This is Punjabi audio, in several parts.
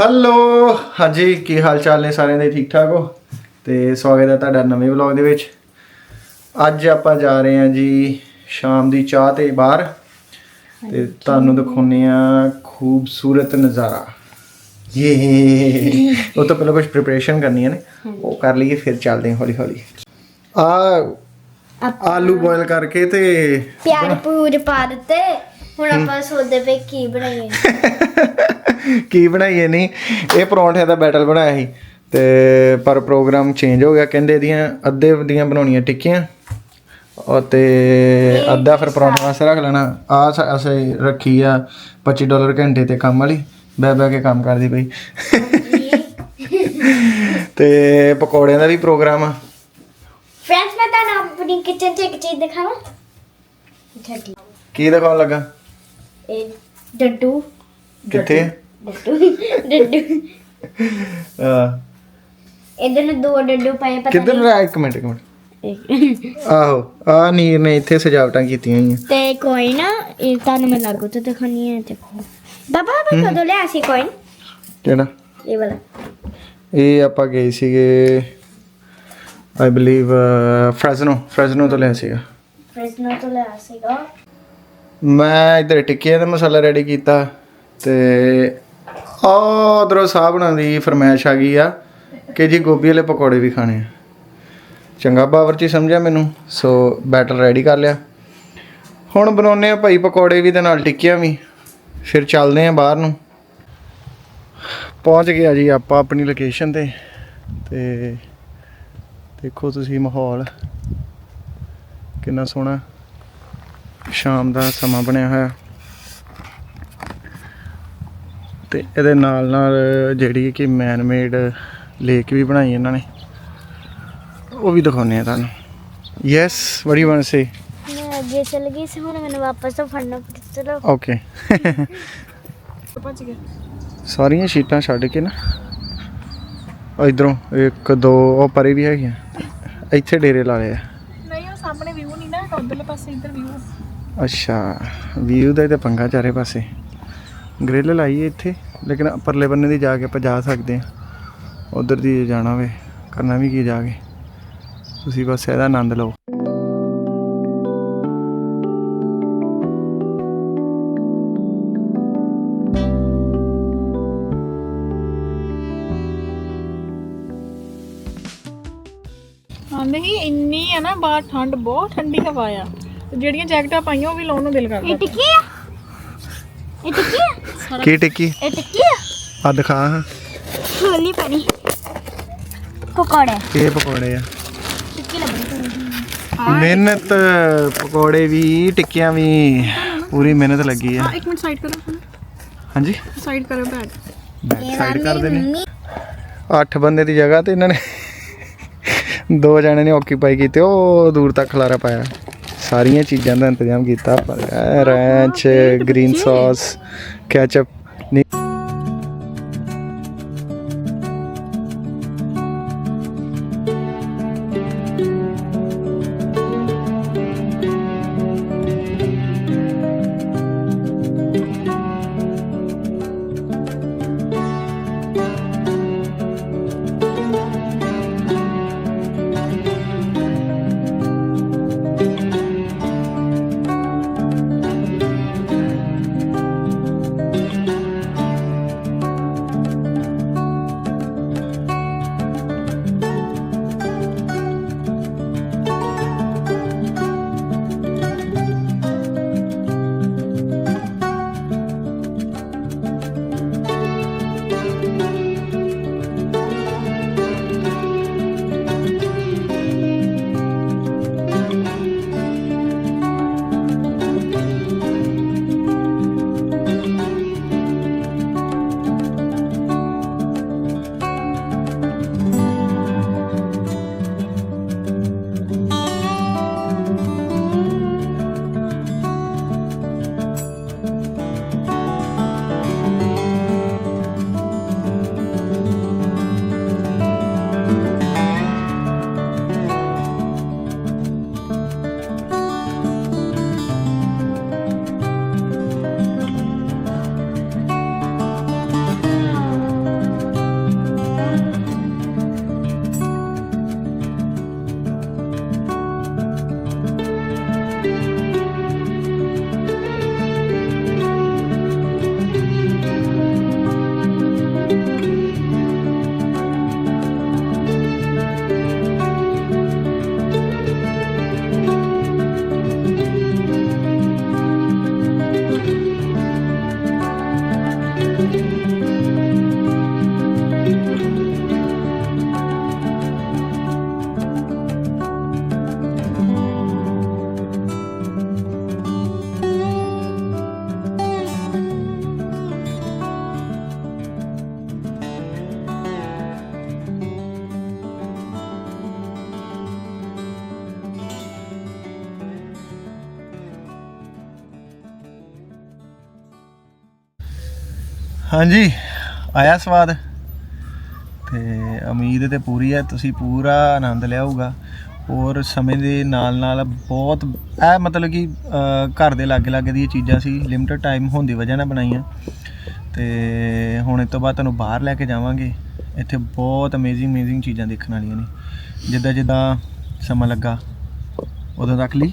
ਹੈਲੋ ਹਾਂਜੀ ਕੀ ਹਾਲ ਚਾਲ ਨੇ ਸਾਰਿਆਂ ਦੇ? ਠੀਕ ਠਾਕ ਹੋ? ਤੇ ਸਵਾਗਤ ਹੈ ਤੁਹਾਡਾ ਨਵੇਂ ਵਲੌਗ ਦੇ ਵਿੱਚ। ਅੱਜ ਆਪਾਂ ਜਾ ਰਹੇ ਹਾਂ ਜੀ ਸ਼ਾਮ ਦੀ ਚਾਹ ਤੇ ਬਾਹਰ। ਤੇ ਤੁਹਾਨੂੰ ਦਿਖਾਉਨੇ ਆ ਖੂਬਸੂਰਤ ਨਜ਼ਾਰਾ। ਇਹ ਉਹ ਤਾਂ ਪਹਿਲਾਂ ਕੁਝ ਪ੍ਰਿਪਰੇਸ਼ਨ ਕਰਨੀ ਹੈ ਨੇ। ਉਹ ਕਰ ਲਈਏ ਫਿਰ ਚੱਲਦੇ ਹਾਂ ਹੌਲੀ ਹੌਲੀ ਆ ਆਲੂ ਬੋਇਲ ਕਰਕੇ ਤੇ ਪਿਆਰ ਪੂਰ ਪਾ ਦਿੱਤੇ। ਹੁਣ ਆਪਾਂ ਸੋਚਦੇ ਪਏ ਕੀ ਬਣਾਈਏ। ਕੀ ਬਣਾਈਏ ਨਹੀਂ ਇਹ ਪਰੌਂਠੇ ਦਾ ਬੈਟਲ ਬਣਾਇਆ ਸੀ। ਤੇ ਪਰ ਪ੍ਰੋਗਰਾਮ ਚੇਂਜ ਹੋ ਗਿਆ। ਕਹਿੰਦੇ ਇਹਦੀਆਂ ਅੱਧੇ ਦੀਆਂ ਬਣਾਉਣੀਆਂ ਟਿੱਕੀਆਂ। ਉਹ ਤੇ ਅੱਧਾ ਫਿਰ ਪਰੌਂਠੇ ਵਾਸਤੇ ਰੱਖ ਲੈਣਾ। ਆ ਅਸੀਂ ਰੱਖੀ ਆ 25 ਡਾਲਰ ਘੰਟੇ ਤੇ ਕੰਮ ਵਾਲੀ। ਬੈ ਬੈ ਕੇ ਕੰਮ ਕਰਦੀ ਪਈ। ਤੇ ਪਕੌੜਿਆਂ ਦਾ ਵੀ ਪ੍ਰੋਗਰਾਮ ਆ। ਫਰੈਂਡਸ ਮੈਂ ਤੁਹਾਨੂੰ ਆਪਣੀ ਕਿਚਨ 'ਚ ਇੱਕ ਚੀਜ਼ ਦਿਖਾਵਾਂ। ਕੀ ਦਿਖਾਉਣ ਲੱਗਾ? ਇਹ ਡੱਡੂ। ਕਿੱਥੇ? ਡੱਡੂ ਡੱਡੂ। ਆ ਇਹਦੇ ਨੇ ਦੋ ਡੱਡੂ ਪਏ ਪਤਾ ਕਿੱਧਰ ਰਹਿ ਇੱਕ ਮਿੰਟ ਇੱਕ ਮਿੰਟ। ਨਹੀਂ ਆਹੋ ਆ ਨੀਰ ਨੇ ਇੱਥੇ ਸਜਾਵਟਾਂ ਕੀਤੀਆਂ ਹੋਈਆਂ। ਤੇ ਕੋਈ ਨਾ ਇਹ ਤੁਹਾਨੂੰ ਮੈਂ ਲਾਗੂ ਤੋਂ ਦਿਖਾਣੀ ਹੈ ਦੇਖੋ। ਬਾਬਾ ਆਪਾਂ ਕਦੋਂ ਲਿਆ ਸੀ ਕੋਇਨ ਕਿਹੜਾ? ਇਹ ਵਾਲਾ। ਇਹ ਆਪਾਂ ਗਏ ਸੀਗੇ ਆਈ ਬਲੀਵ ਫ੍ਰੈਜ਼ਨੋ ਫ੍ਰੈਜ਼ਨੋ ਤੋਂ ਲਿਆ ਸੀਗਾ। ਫ੍ਰਿਜਨੋ ਤੋਂ ਲਿਆ ਸੀਗਾ। ਮੈਂ ਇਧਰ ਟਿੱਕੀਆਂ ਦਾ ਮਸਾਲਾ ਰੈਡੀ ਕੀਤਾ ਤੇ ਉਧਰੋਂ ਸਾਹ ਬਣਾਉਣ ਦੀ ਫਰਮਾਇਸ਼ ਆ ਗਈ ਆ ਕਿ ਜੀ ਗੋਭੀ ਵਾਲੇ ਪਕੌੜੇ ਵੀ ਖਾਣੇ ਆ। ਚੰਗਾ ਬਾਵਰਚੀ ਸਮਝਿਆ ਮੈਨੂੰ, ਸੋ ਬੈਟਰ ਰੈਡੀ ਕਰ ਲਿਆ। ਹੁਣ ਬਣਾਉਨੇ ਆ ਭਾਈ ਪਕੌੜੇ ਵੀ ਤੇ ਨਾਲ ਟਿੱਕੀਆਂ ਵੀ, ਫਿਰ ਚੱਲਦੇ ਆ ਬਾਹਰ ਨੂੰ। ਪਹੁੰਚ ਗਿਆ ਜੀ ਆਪਾਂ ਆਪਣੀ ਲੋਕੇਸ਼ਨ ਤੇ ਤੇ ਦੇਖੋ ਤੁਸੀਂ ਮਾਹੌਲ ਕਿੰਨਾ ਸੋਹਣਾ। ਸ਼ਾਮ ਦਾ ਸਮਾਂ ਬਣਿਆ ਹੋਇਆ। ਤੇ ਇਹਦੇ ਨਾਲ ਨਾਲ ਜਿਹੜੀ ਕਿ ਮੈਨ ਮੇਡ ਲੇਕ ਵੀ ਬਣਾਈ ਇਹਨਾਂ ਨੇ। ਉਹ ਵੀ ਦਿਖਾਉਂਦੇ ਆ ਤੁਹਾਨੂੰ। Yes what you want say ਮੈਂ ਅੱਗੇ ਚਲ ਗਈ ਸੀ ਹੁਣ ਮੈਨੂੰ ਵਾਪਸ ਤੋਂ ਫੜਨਾ ਪਿਆ ਚਲੋ। ਓਕੇ ਸਾਰੀਆਂ ਸ਼ੀਟਾਂ ਛੱਡ ਕੇ ਨਾ ਇਧਰੋਂ ਇੱਕ ਦੋ ਉਹ ਪਰੇ ਵੀ ਹੈਗੀਆਂ। ਇੱਥੇ ਡੇਰੇ ਲਾ ਲਏ ਆ। ਨਹੀਂ ਉਹ ਸਾਹਮਣੇ ਵਿਊ ਨਹੀਂ ਨਾ ਉਧਰਲੇ ਪਾਸੇ ਇੱਧਰ ਵਿਊ ਅੱਛਾ ਵੀਊ ਦਾ ਤੇ ਪੰਗਾ ਚਾਰੇ ਪਾਸੇ। ਗ੍ਰਿਲ ਲਾਈ ਹੈ ਇੱਥੇ ਲੇਕਿਨ ਪਰਲੇ ਬੰਨੇ ਦੀ ਜਾ ਕੇ ਆਪਾਂ ਜਾ ਸਕਦੇ ਹਾਂ। ਉਧਰ ਦੀ ਜੇ ਜਾਣਾ ਹੋਵੇ ਕਰਨਾ ਵੀ ਕੀ ਜਾ ਕੇ। ਤੁਸੀਂ ਬਸ ਇਹਦਾ ਆਨੰਦ ਲਓ। ਨਹੀਂ ਇੰਨੀ ਆ ਨਾ ਬਾਹਰ ਠੰਡ ਬਹੁਤ ਠੰਡੀ ਹਵਾ ਆ। ਤੇ ਜਿਹੜੀਆਂ ਜੈਕਟਾਂ ਪਾਈਆਂ ਉਹ ਵੀ ਲਾਉਣ ਨੂੰ ਦਿਲ ਇਹ ਕਰਦਾ ਟਿੱਕੀ ਆ? ਇਹ ਟਿੱਕੀ ਆ? ਕੀ ਟਿੱਕੀ? ਇਹ ਟਿੱਕੀ ਆ? ਆ ਦਿਖਾ ਹਾਂ। ਖੋਲੀ ਪਾਣੀ। ਪਕੌੜੇ। ਇਹ ਪਕੌੜੇ ਆ। ਟਿੱਕੀ ਲੱਭਣੀ ਮਿਹਨਤ ਪਕੌੜੇ ਵੀ ਟਿੱਕੀਆਂ ਵੀ ਪੂਰੀ ਮਿਹਨਤ ਲੱਗੀ ਆ। ਹਾਂ ਇੱਕ ਮਿੰਟ ਸਾਈਡ ਕਰੋ ਹਾਂਜੀ? ਸਾਈਡ ਕਰੋ ਬੈਕ ਸਾਈਡ ਕਰਦੇ ਨੇ। ਅੱਠ ਬੰਦੇ ਦੀ ਜਗ੍ਹਾ ਤੇ ਇਹਨਾਂ ਨੇ ਦੋ ਜਣੇ ਨੇ ਆਕੀਪਾਈ ਕੀਤੇ ਉਹ ਦੂਰ ਤੱਕ ਖਲਾਰਾ ਪਾਇਆ। ਸਾਰੀਆਂ ਚੀਜ਼ਾਂ ਦਾ ਇੰਤਜ਼ਾਮ ਕੀਤਾ ਪਰ ਰੈਂਚ ਗ੍ਰੀਨ ਸੌਸ ਕੈਚਅਪ ਹਾਂਜੀ, ਆਇਆ ਸਵਾਦ। ਤੇ ਉਮੀਦ ਤੇ ਪੂਰੀ ਹੈ ਤੁਸੀਂ ਪੂਰਾ ਆਨੰਦ ਲਿਆਊਗਾ ਔਰ ਸਮੇਂ ਦੇ ਨਾਲ ਨਾਲ ਬਹੁਤ, ਇਹ ਮਤਲਬ ਕਿ ਘਰ ਦੇ ਲਾਗੇ ਲਾਗੇ ਦੀਆਂ ਚੀਜ਼ਾਂ ਸੀ ਲਿਮਟਿਡ ਟਾਈਮ ਹੋਣ ਦੀ ਵਜ੍ਹਾ ਨਾਲ ਬਣਾਈਆਂ। ਤੇ ਹੁਣ ਇਸ ਤੋਂ ਬਾਅਦ ਤੁਹਾਨੂੰ ਬਾਹਰ ਲੈ ਕੇ ਜਾਵਾਂਗੇ। ਇੱਥੇ ਬਹੁਤ ਅਮੇਜ਼ਿੰਗ ਅਮੇਜ਼ਿੰਗ ਚੀਜ਼ਾਂ ਦੇਖਣ ਵਾਲੀਆਂ ਨੇ। ਜਿੱਦਾਂ ਜਿੱਦਾਂ ਸਮਾਂ ਲੱਗਾ, ਉਦੋਂ ਤੱਕ ਲਈ।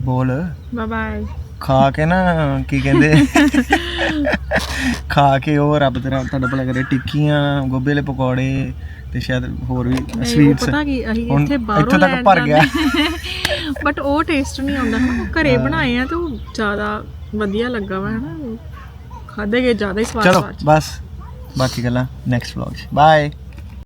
ਬੋਲ। ਬਾਏ ਬਾਏ ਖਾ ਕੇ ਨਾ ਕੀ ਕਹਿੰਦੇ? ਖਾ ਕੇ ਉਹ ਰੱਬ ਤੇਰਾ ਤੁਹਾਡਾ ਭਲਾ ਕਰੇ। ਟਿੱਕੀਆਂ ਗੋਭੇ ਵਾਲੇ ਪਕੌੜੇ ਤੇ ਸ਼ਾਇਦ ਹੋਰ ਵੀ ਸਵੀਟਸ ਪਤਾ ਕੀ ਅਸੀਂ ਇੱਥੇ ਬਾਹਰੋਂ ਇੱਥੋਂ ਤੱਕ ਭਰ ਗਿਆ। ਬਟ ਉਹ ਟੇਸਟ ਨਹੀਂ ਆਉਂਦਾ। ਘਰੇ ਬਣਾਏ ਆ ਤੇ ਉਹ ਜ਼ਿਆਦਾ ਵਧੀਆ ਲੱਗਾ ਵਾ ਹਨਾ। ਖਾਦੇ ਗਏ ਜ਼ਿਆਦਾ ਹੀ ਸਵਾਦ ਚਲੋ ਬਸ। ਬਾਕੀ ਗੱਲਾਂ ਨੈਕਸਟ ਵਲੌਗ 'ਚ। ਬਾਏ